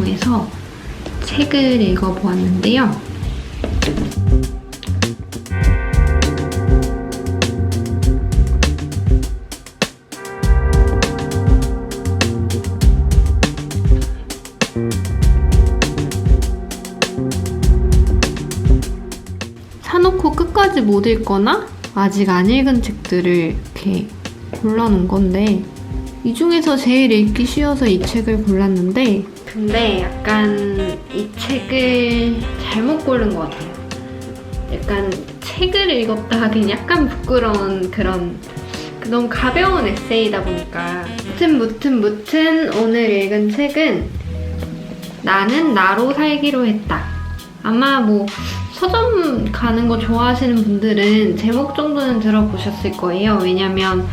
통해서 책을 읽어보았는데요. 사놓고 끝까지 못 읽거나 아직 안 읽은 책들을 이렇게 골라놓은 건데 이 중에서 제일 읽기 쉬워서 이 책을 골랐는데 근데 약간 이 책을 잘못 고른 것 같아요. 약간 책을 읽었다 하긴 약간 부끄러운 그런 그 너무 가벼운 에세이다 보니까 무튼 무튼 무튼 오늘 읽은 책은 나는 나로 살기로 했다. 아마 뭐 서점 가는 거 좋아하시는 분들은 제목 정도는 들어보셨을 거예요. 왜냐면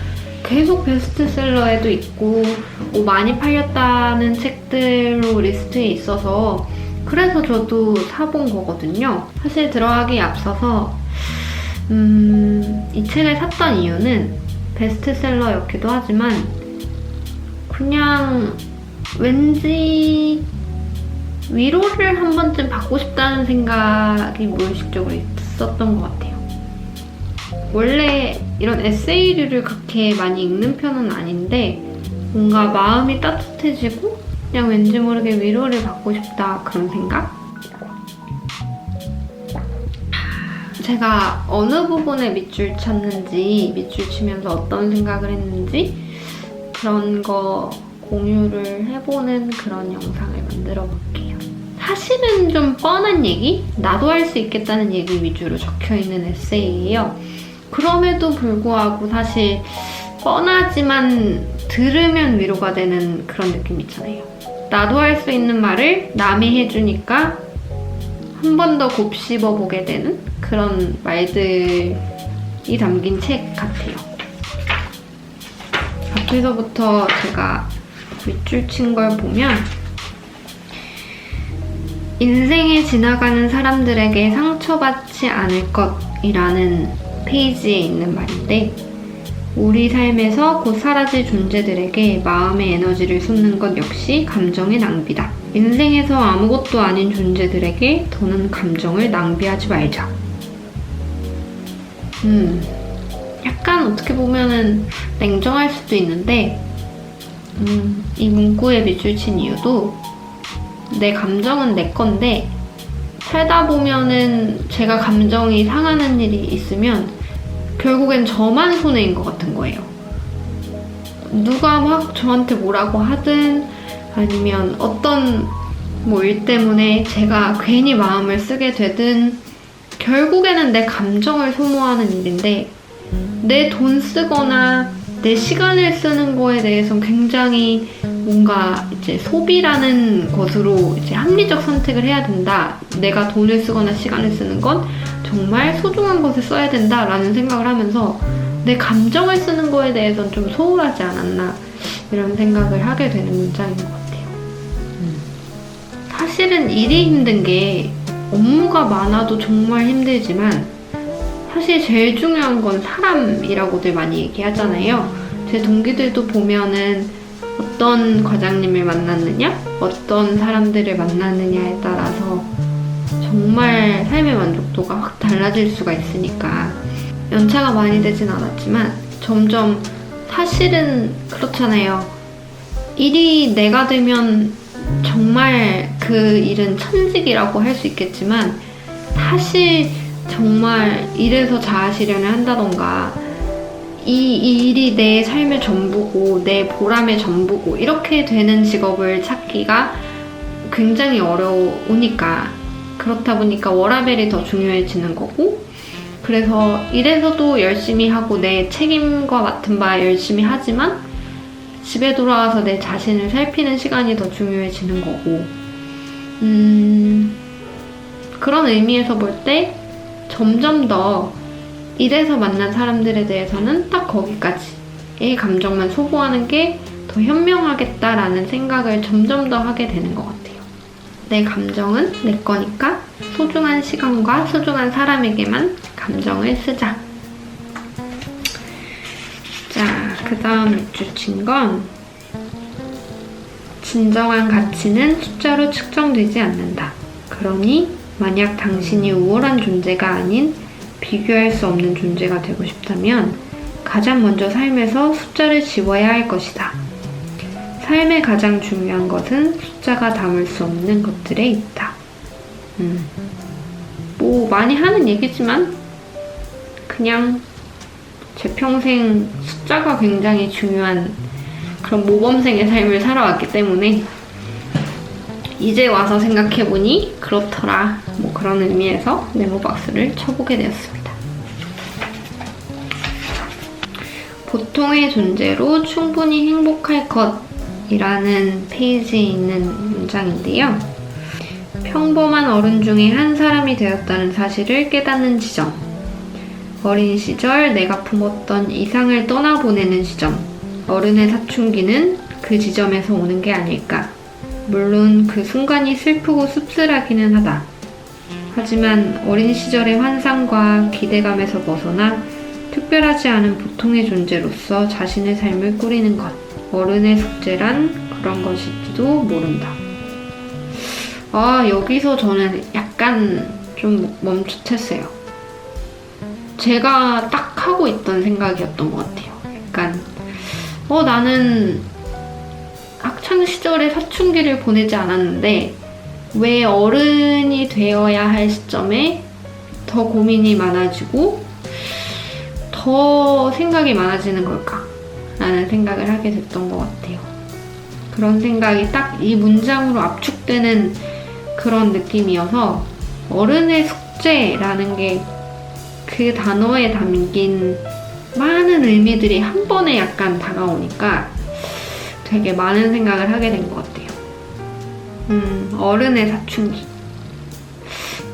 계속 베스트셀러에도 있고 뭐 많이 팔렸다는 책들로 리스트에 있어서 그래서 저도 사본 거거든요. 사실 들어가기 앞서서 음, 이 책을 샀던 이유는 베스트셀러였기도 하지만 그냥 왠지 위로를 한 번쯤 받고 싶다는 생각이 무의식적으로 있었던 것 같아요. 원래 이런 에세이류를 그렇게 많이 읽는 편은 아닌데 뭔가 마음이 따뜻해지고 그냥 왠지 모르게 위로를 받고 싶다 그런 생각? 제가 어느 부분에 밑줄 쳤는지 밑줄 치면서 어떤 생각을 했는지 그런 거 공유를 해보는 그런 영상을 만들어 볼게요. 사실은 좀 뻔한 얘기? 나도 할 수 있겠다는 얘기 위주로 적혀 있는 에세이예요. 그럼에도 불구하고 사실 뻔하지만 들으면 위로가 되는 그런 느낌 있잖아요. 나도 할 수 있는 말을 남이 해주니까 한 번 더 곱씹어 보게 되는 그런 말들이 담긴 책 같아요. 앞에서부터 제가 밑줄 친 걸 보면 인생에 지나가는 사람들에게 상처받지 않을 것이라는 페이지에 있는 말인데 우리 삶에서 곧 사라질 존재들에게 마음의 에너지를 쏟는 것 역시 감정의 낭비다. 인생에서 아무것도 아닌 존재들에게 더는 감정을 낭비하지 말자. 음, 약간 어떻게 보면은 냉정할 수도 있는데, 음, 이 문구에 밑줄 친 이유도 내 감정은 내 건데, 살다 보면은 제가 감정이 상하는 일이 있으면 결국엔 저만 손해인 것 같은 거예요. 누가 막 저한테 뭐라고 하든 아니면 어떤 뭐 일 때문에 제가 괜히 마음을 쓰게 되든 결국에는 내 감정을 소모하는 일인데 내 돈 쓰거나 내 시간을 쓰는 거에 대해서 굉장히 뭔가 이제 소비라는 것으로 이제 합리적 선택을 해야 된다. 내가 돈을 쓰거나 시간을 쓰는 건 정말 소중한 것에 써야 된다라는 생각을 하면서 내 감정을 쓰는 거에 대해서는 좀 소홀하지 않았나 이런 생각을 하게 되는 문장인 것 같아요. 사실은 일이 힘든 게 업무가 많아도 정말 힘들지만 사실 제일 중요한 건 사람이라고들 많이 얘기하잖아요. 제 동기들도 보면은 어떤 과장님을 만났느냐, 어떤 사람들을 만났느냐에 따라서 정말 삶의 만족도가 확 달라질 수가 있으니까 연차가 많이 되진 않았지만 점점 사실은 그렇잖아요. 일이 내가 되면 정말 그 일은 천직이라고 할 수 있겠지만 사실 정말 일에서 자아실현을 한다던가 이, 이 일이 내 삶의 전부고 내 보람의 전부고 이렇게 되는 직업을 찾기가 굉장히 어려우니까 그렇다 보니까 워라벨이 더 중요해지는 거고 그래서 일에서도 열심히 하고 내 책임과 맡은 바 열심히 하지만 집에 돌아와서 내 자신을 살피는 시간이 더 중요해지는 거고 음 그런 의미에서 볼 때 점점 더 일에서 만난 사람들에 대해서는 딱 거기까지의 감정만 소모하는 게 더 현명하겠다라는 생각을 점점 더 하게 되는 것 같아요. 내 감정은 내 거니까 소중한 시간과 소중한 사람에게만 감정을 쓰자. 자, 그 다음 밑줄 친건 진정한 가치는 숫자로 측정되지 않는다. 그러니 만약 당신이 우월한 존재가 아닌 비교할 수 없는 존재가 되고 싶다면 가장 먼저 삶에서 숫자를 지워야 할 것이다. 삶의 가장 중요한 것은 숫자가 담을 수 없는 것들에 있다. 음. 뭐 많이 하는 얘기지만 그냥 제 평생 숫자가 굉장히 중요한 그런 모범생의 삶을 살아왔기 때문에 이제 와서 생각해보니 그렇더라. 뭐 그런 의미에서 네모박스를 쳐보게 되었습니다. 보통의 존재로 충분히 행복할 것이라는 페이지에 있는 문장인데요. 평범한 어른 중에 한 사람이 되었다는 사실을 깨닫는 지점. 어린 시절 내가 품었던 이상을 떠나보내는 시점. 어른의 사춘기는 그 지점에서 오는 게 아닐까. 물론 그 순간이 슬프고 씁쓸하기는 하다. 하지만 어린 시절의 환상과 기대감에서 벗어나 특별하지 않은 보통의 존재로서 자신의 삶을 꾸리는 것. 어른의 숙제란 그런 것일지도 모른다. 아, 여기서 저는 약간 좀 멈칫했어요. 제가 딱 하고 있던 생각이었던 것 같아요. 약간, 어, 나는 학창 시절에 사춘기를 보내지 않았는데, 왜 어른이 되어야 할 시점에 더 고민이 많아지고, 더 생각이 많아지는 걸까? 라는 생각을 하게 됐던 것 같아요. 그런 생각이 딱 이 문장으로 압축되는 그런 느낌이어서 어른의 숙제라는 게 그 단어에 담긴 많은 의미들이 한 번에 약간 다가오니까 되게 많은 생각을 하게 된 것 같아요. 음, 어른의 사춘기.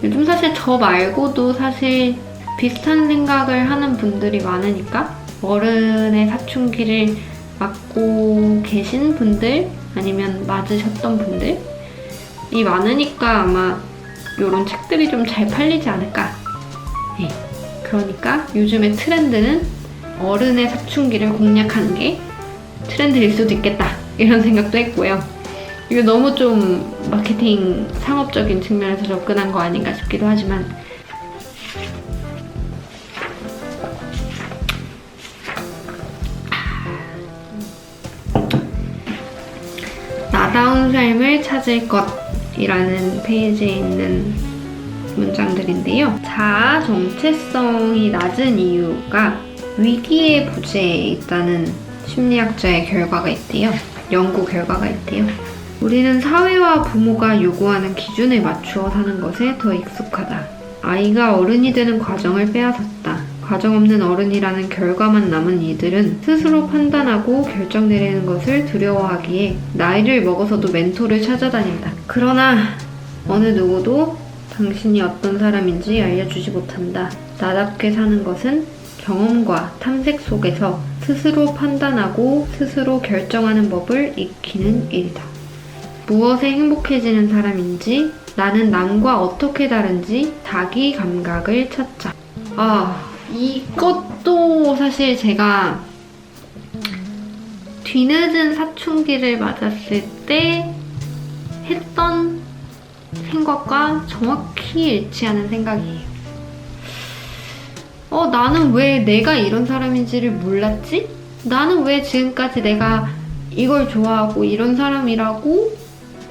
요즘 사실 저 말고도 사실 비슷한 생각을 하는 분들이 많으니까 어른의 사춘기를 맞고 계신 분들 아니면 맞으셨던 분들 이 많으니까 아마 이런 책들이 좀 잘 팔리지 않을까. 네. 그러니까 요즘의 트렌드는 어른의 사춘기를 공략하는 게 트렌드일 수도 있겠다. 이런 생각도 했고요. 이거 너무 좀 마케팅 상업적인 측면에서 접근한 거 아닌가 싶기도 하지만 나다운 삶을 찾을 것이라는 페이지에 있는 문장들인데요. 자아 정체성이 낮은 이유가 위기의 부재에 있다는 심리학자의 결과가 있대요. 연구 결과가 있대요. 우리는 사회와 부모가 요구하는 기준에 맞추어 사는 것에 더 익숙하다. 아이가 어른이 되는 과정을 빼앗았다. 과정 없는 어른이라는 결과만 남은 이들은 스스로 판단하고 결정 내리는 것을 두려워하기에 나이를 먹어서도 멘토를 찾아다닌다. 그러나 어느 누구도 당신이 어떤 사람인지 알려주지 못한다. 나답게 사는 것은 경험과 탐색 속에서 스스로 판단하고 스스로 결정하는 법을 익히는 일이다. 무엇에 행복해지는 사람인지 나는 남과 어떻게 다른지 자기 감각을 찾자. 아, 이것도 사실 제가 뒤늦은 사춘기를 맞았을 때 했던 생각과 정확히 일치하는 생각이에요. 어, 나는 왜 내가 이런 사람인지를 몰랐지? 나는 왜 지금까지 내가 이걸 좋아하고 이런 사람이라고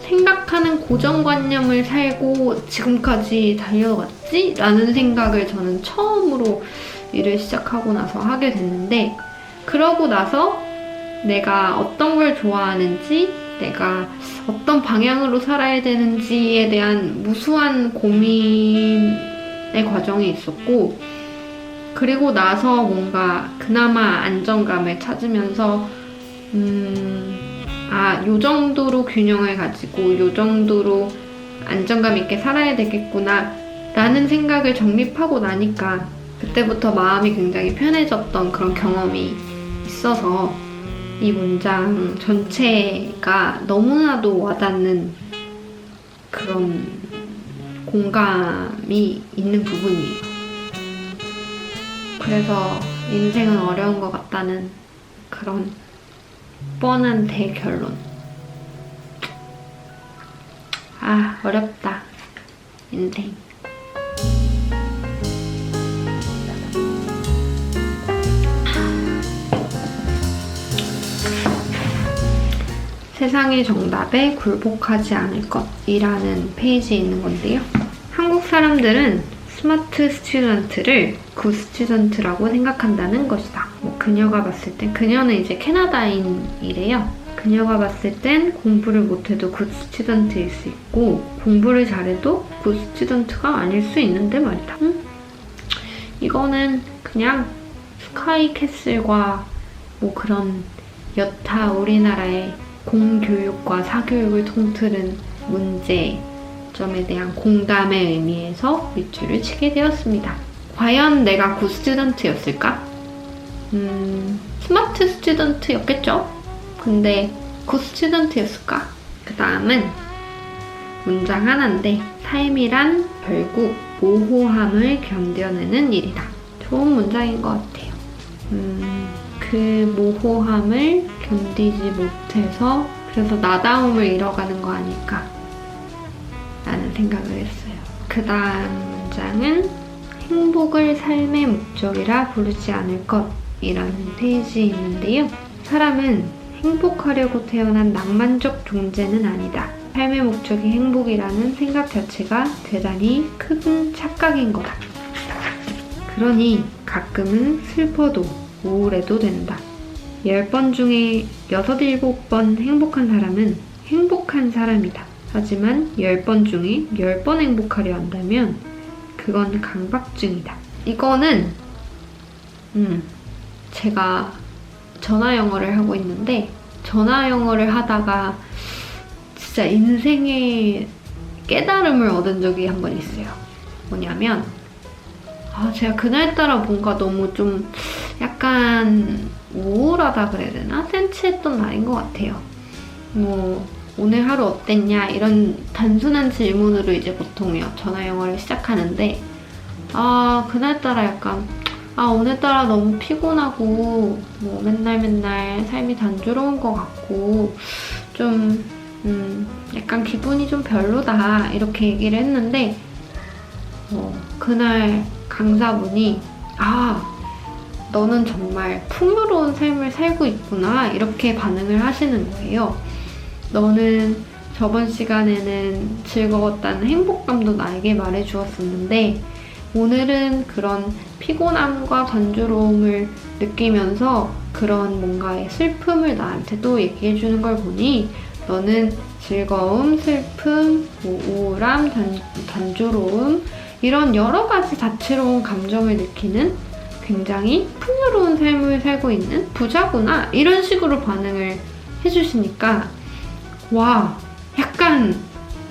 생각하는 고정관념을 살고 지금까지 달려왔지? 라는 생각을 저는 처음으로 일을 시작하고 나서 하게 됐는데, 그러고 나서 내가 어떤 걸 좋아하는지, 내가 어떤 방향으로 살아야 되는지에 대한 무수한 고민의 과정이 있었고, 그리고 나서 뭔가 그나마 안정감을 찾으면서, 음, 아, 요 정도로 균형을 가지고, 요 정도로 안정감 있게 살아야 되겠구나, 라는 생각을 정립하고 나니까, 그때부터 마음이 굉장히 편해졌던 그런 경험이 있어서, 이 문장 전체가 너무나도 와닿는 그런 공감이 있는 부분이에요. 그래서 인생은 어려운 것 같다는 그런 뻔한 대결론. 아, 어렵다. 인생. 세상의 정답에 굴복하지 않을 것이라는 페이지에 있는 건데요. 한국 사람들은 스마트 스튜던트를 굿 스튜던트라고 생각한다는 것이다. 뭐 그녀가 봤을 때 그녀는 이제 캐나다인이래요. 그녀가 봤을 땐 공부를 못해도 굿 스튜던트일 수 있고 공부를 잘해도 굿 스튜던트가 아닐 수 있는데 말이다. 응? 이거는 그냥 스카이 캐슬과 뭐 그런 여타 우리나라의 공교육과 사교육을 통틀은 문제 점에 대한 공감의 의미에서 밑줄을 치게 되었습니다. 과연 내가 굿 스튜던트였을까? 음, 스마트 스튜던트였겠죠? 근데 굿 스튜던트였을까? 그 다음은 문장 하나인데 삶이란 결국 모호함을 견뎌내는 일이다. 좋은 문장인 것 같아요. 음, 그 모호함을 견디지 못해서 그래서 나다움을 잃어가는 거 아닐까 생각을 했어요. 그 다음 문장은 행복을 삶의 목적이라 부르지 않을 것이라는 페이지에 있는데요. 사람은 행복하려고 태어난 낭만적 존재는 아니다. 삶의 목적이 행복이라는 생각 자체가 대단히 큰 착각인 거다. 그러니 가끔은 슬퍼도 우울해도 된다. 10번 중에 6, 7번 행복한 사람은 행복한 사람이다. 하지만 10번 중에 10번 행복하려 한다면 그건 강박증이다. 이거는 음, 제가 전화 영어를 하고 있는데 전화 영어를 하다가 진짜 인생의 깨달음을 얻은 적이 한 번 있어요. 뭐냐면 아, 제가 그날따라 뭔가 너무 좀 약간 우울하다 그래야 되나? 센치했던 날인 것 같아요. 뭐, 오늘 하루 어땠냐? 이런 단순한 질문으로 이제 보통 전화 영어를 시작하는데, 아, 그날따라 약간, 아, 오늘따라 너무 피곤하고, 뭐, 맨날 맨날 삶이 단조로운 것 같고, 좀, 음, 약간 기분이 좀 별로다. 이렇게 얘기를 했는데, 어, 그날 강사분이, 아, 너는 정말 풍요로운 삶을 살고 있구나. 이렇게 반응을 하시는 거예요. 너는 저번 시간에는 즐거웠다는 행복감도 나에게 말해 주었었는데, 오늘은 그런 피곤함과 단조로움을 느끼면서 그런 뭔가의 슬픔을 나한테도 얘기해 주는 걸 보니 너는 즐거움, 슬픔, 뭐 우울함, 단, 단조로움 이런 여러 가지 다채로운 감정을 느끼는 굉장히 풍요로운 삶을 살고 있는 부자구나 이런 식으로 반응을 해주시니까 와 약간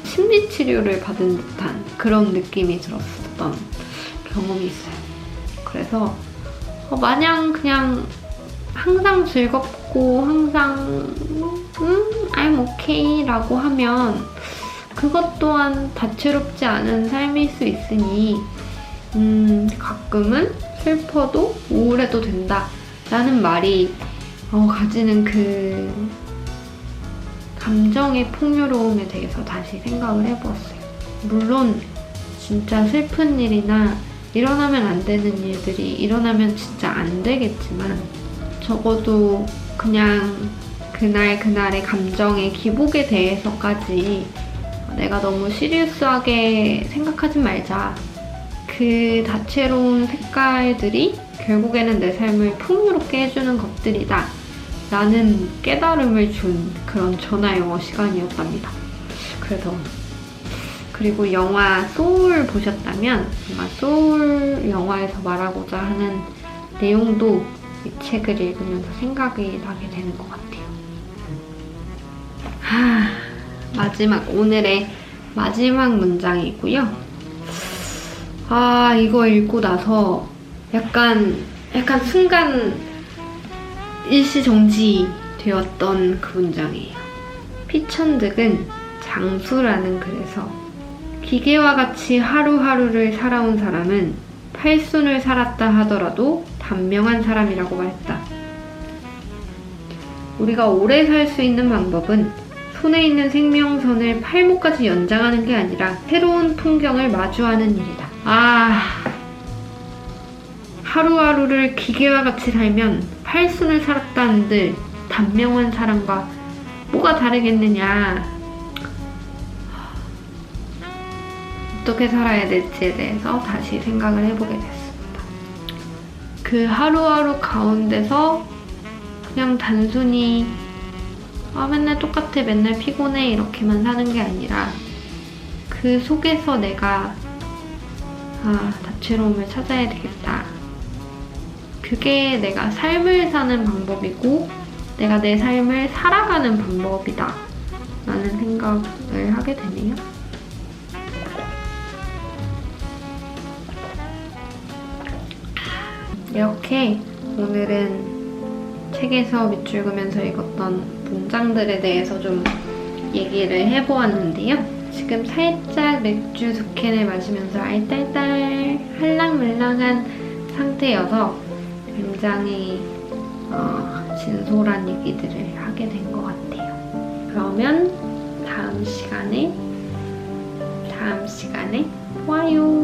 심리 치료를 받은 듯한 그런 느낌이 들었었던 경험이 있어요. 그래서 어, 마냥 그냥 항상 즐겁고 항상 음 I'm okay라고 하면 그것 또한 다채롭지 않은 삶일 수 있으니 음 가끔은 슬퍼도 우울해도 된다. 라는 말이 어, 가지는 그 감정의 풍요로움에 대해서 다시 생각을 해보았어요. 물론 진짜 슬픈 일이나 일어나면 안 되는 일들이 일어나면 진짜 안 되겠지만 적어도 그냥 그날 그날의 감정의 기복에 대해서까지 내가 너무 시리우스하게 생각하지 말자. 그 다채로운 색깔들이 결국에는 내 삶을 풍요롭게 해주는 것들이다. 라는 깨달음을 준 그런 전화 영어 시간이었답니다. 그래서 그리고 영화 소울 보셨다면 아마 소울 영화에서 말하고자 하는 내용도 이 책을 읽으면서 생각이 나게 되는 것 같아요. 하, 마지막 오늘의 마지막 문장이고요. 아, 이거 읽고 나서 약간, 약간 순간 일시 정지 되었던 그 문장이에요. 피천득은 장수라는 글에서 기계와 같이 하루하루를 살아온 사람은 팔순을 살았다 하더라도 단명한 사람이라고 말했다. 우리가 오래 살 수 있는 방법은 손에 있는 생명선을 팔목까지 연장하는 게 아니라 새로운 풍경을 마주하는 일이다. 아, 하루하루를 기계와 같이 살면 팔순을 살았다는들 단명한 사람과 뭐가 다르겠느냐. 어떻게 살아야 될지에 대해서 다시 생각을 해보게 됐습니다. 그 하루하루 가운데서 그냥 단순히 아 맨날 똑같아 맨날 피곤해 이렇게만 사는 게 아니라 그 속에서 내가 아 다채로움을 찾아야 되겠다. 그게 내가 삶을 사는 방법이고 내가 내 삶을 살아가는 방법이다. 라는 생각을 하게 되네요. 이렇게 오늘은 책에서 밑줄 그면서 읽었던 문장들에 대해서 좀 얘기를 해보았는데요. 지금 살짝 맥주 두 캔을 마시면서 알딸딸 할랑말랑한 상태여서 굉장히 어, 진솔한 얘기들을 하게 된 것 같아요. 그러면 다음 시간에 다음 시간에 봐요.